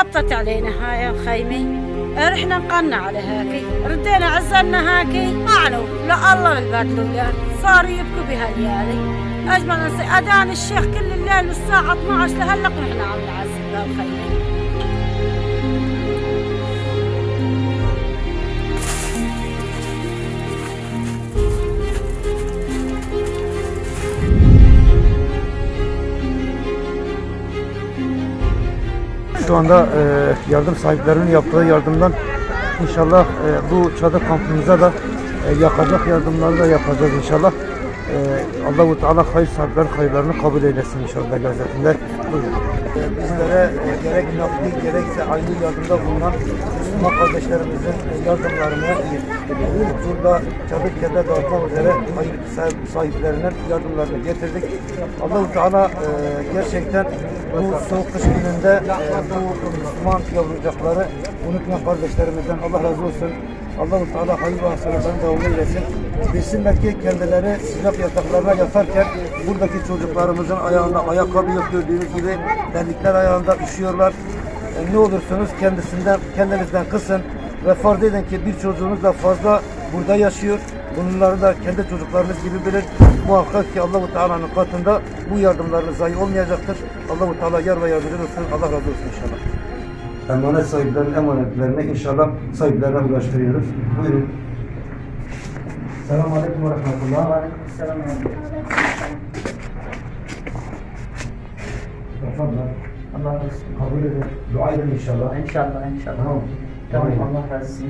هبطت علينا هاي الخيمة رحنا نقلنا على هاكي. ردينا عزلنا هاكي. ما عنوا لا الله البدلوا لا صار يبكوا بهالليالي. أجمل نصي أذان الشيخ كل الليل والساعة 12 لهلق ونحن عم نعزل بهالخيمة Şu anda e, yardım sahiplerinin yaptığı yardımdan inşallah e, bu çadır kampımıza da e, yakacak yardımları da yapacağız inşallah. E, Allah-u Teala hayır sahipler hayırlarını kabul eylesin inşallah lezzetinde. Buyurun. E, bizlere e, gerek nakli gerekse aynı yardımda bulunan Müslüman kardeşlerimizin yardımlarını burada çadır kede dağıtmak üzere hayır sahip- sahiplerinin yardımlarını getirdik. Allah-u Teala e, gerçekten bu soğuk kış gününde e, bu Müslüman yavrucakları unutmayan kardeşlerimizden Allah razı olsun. Allah-u Teala ve hasenatlarını devam eylesin. Bilsinler ki kendileri sıcak yataklarına yatarken buradaki çocuklarımızın ayağında ayakkabı yok gördüğünüz gibi terlikler ayağında üşüyorlar. E, ne olursunuz kendisinden kendinizden kısın ve farz edin ki bir çocuğunuz da fazla burada yaşıyor. Bunları da kendi çocuklarınız gibi bilir. Muhakkak ki Allahu Teala'nın katında bu yardımlarınız zayi olmayacaktır. Allahu Teala yar ve yardımcı olsun. Allah razı olsun inşallah emanet sahiplerinin emanetlerine inşallah sahiplerine ulaştırıyoruz. Buyurun. Selamun Aleyküm ve Rahmetullah. Aleyküm Selam. Allah razı olsun. Kabul edin. Dua edin inşallah. İnşallah, inşallah. Tamam. Tamam, Allah razı olsun.